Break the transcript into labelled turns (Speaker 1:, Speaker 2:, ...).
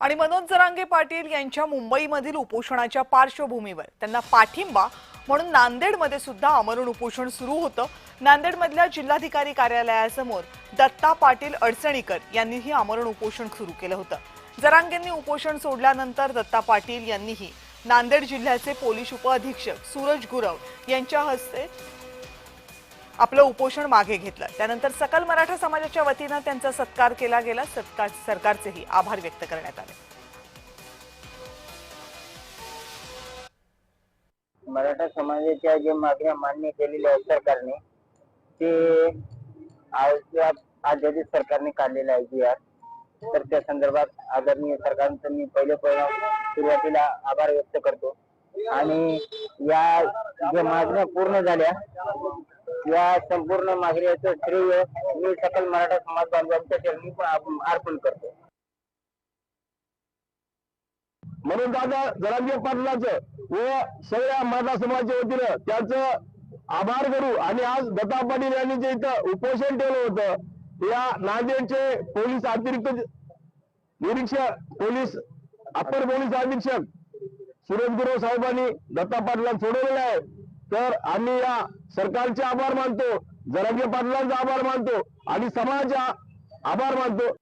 Speaker 1: आणि मनोज जरांगे पाटील यांच्या मुंबईमधील उपोषणाच्या पार्श्वभूमीवर. त्यांना पाठिंबा म्हणून नांदेडमध्ये सुद्धा आमरण उपोषण सुरू होतं. नांदेडमधल्या जिल्हाधिकारी कार्यालयासमोर दत्ता पाटील अडचणीकर यांनीही आमरण उपोषण सुरू केलं होतं. जरांगेंनी उपोषण सोडल्यानंतर दत्ता पाटील यांनीही नांदेड जिल्ह्याचे पोलीस उपअधीक्षक सूरज गुरव यांच्या हस्ते आपलं उपोषण मागे घेतलं. त्यानंतर सकल मराठा समाजाच्या वतीनं त्यांचा सत्कार केला गेला. सत्कार सरकारचेही आभार व्यक्त करण्यात आले.
Speaker 2: मराठा समाजाच्या जे मागण्या मान्य केलेल्या आहेत सरकारने ते आज सरकारने काढलेलं आहे जी आर तर त्या संदर्भात आदरणीय सरकारचं मी पहिले पहिला सुरुवातीला आभार व्यक्त करतो. आणि या ज्या मागण्या पूर्ण झाल्या या संपूर्ण मागण्याचं श्रेय मी सकल मराठा समाज बांधवांच्या चरणी अर्पण करतो.
Speaker 3: म्हणून दादा जरांगे पाटलाचं व सगळ्या मराठा समाजाच्या वतीनं त्यांचं आभार करू. आणि आज दत्ता पाटील यांनी जे इथं उपोषण ठेवलं होतं. या नांदेडचे पोलीस अतिरिक्त निरीक्षक पोलीस अप्पर पोलीस अधीक्षक सुरेश गुरव साहेबांनी दत्ता पाटला सोडवलेलं आहे. तर आम्ही या सरकारचे आभार मानतो जरांगे पाटलांचा आभार मानतो आणि समाजाचा आभार मानतो.